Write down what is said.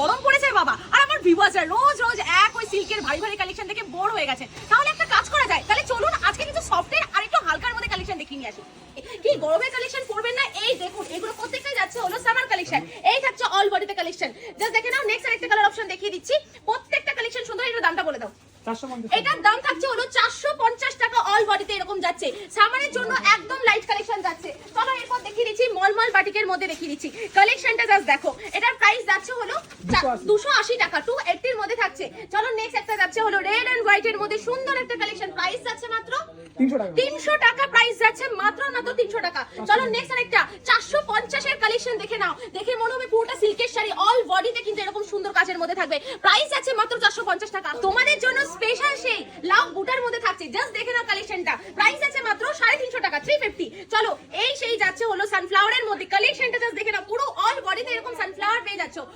গরম পড়েছে বাবা। আর আমার ভিউয়ার্সরা রোজ রোজ এক ওই সিল্কের ভারী ভারী কালেকশন থেকে বোর হয়ে গেছে। তাহলে একটা কাজ করা যায়। তাহলে চলুন আজকে কিন্তু সফটের আর একটু হালকার মধ্যে কালেকশন দেখিয়ে নিয়ে আসি। কি গরমের কালেকশন করবেন না? এই দেখুন এগুলো প্রত্যেকটাই যাচ্ছে হলো সামার কালেকশন এই থাকছে অল বডিতে কালেকশন জাস্ট দেখে নাও নেক্সট আরেকটা কালার অপশন দেখিয়ে দিচ্ছি। প্রত্যেকটা কালেকশন সুন্দর এটার দামটা বলে দাও। এটার দাম থাকছে হলো চারশো পঞ্চাশ টাকা অল বডিতে এরকম যাচ্ছে। সামারের জন্য একদম লাইট কালেকশন যাচ্ছে। চলো এরপর দেখিয়ে দিচ্ছি মলমল বাটিকের মধ্যে দেখিয়ে দিচ্ছি। কালেকশনটা জাস্ট দেখো। যাচ্ছে হলো দুশো আশি। টাকা টু এইটির মধ্যে থাকছে। চলো নেক্সট একটা যাচ্ছে হলো রেড এন্ড হোয়াইট এর মধ্যে। সুন্দর একটা কালেকশন প্রাইস যাচ্ছে মাত্র তিনশো টাকা। প্রাইস যাচ্ছে মাত্র মাত্র তিনশো টাকা। চলো নেক্সট আরেকটা চারশো পঞ্চাশের কালেকশন দেখে নাও। দেখে মনে হবে পুরোটা সিল্কের শাড়ি অল বডিতে কিন্তু এরকম সুন্দর কাজের মধ্যে থাকবে। প্রাইস আছে মাত্র চারশো পঞ্চাশ টাকা। তোমাদের জন্য স্পেশাল সেই লাভ বুটার মধ্যে থাকছে। জাস্ট দেখে নাও কালেকশনটা প্রাইস আছে মাত্র সাড়ে তিনশো টাকা থ্রি ফিফটি চলো এই সেই যাচ্ছে হলো সানফ্লাওয়ারের মধ্যে। কালেকশনটা জাস্ট potential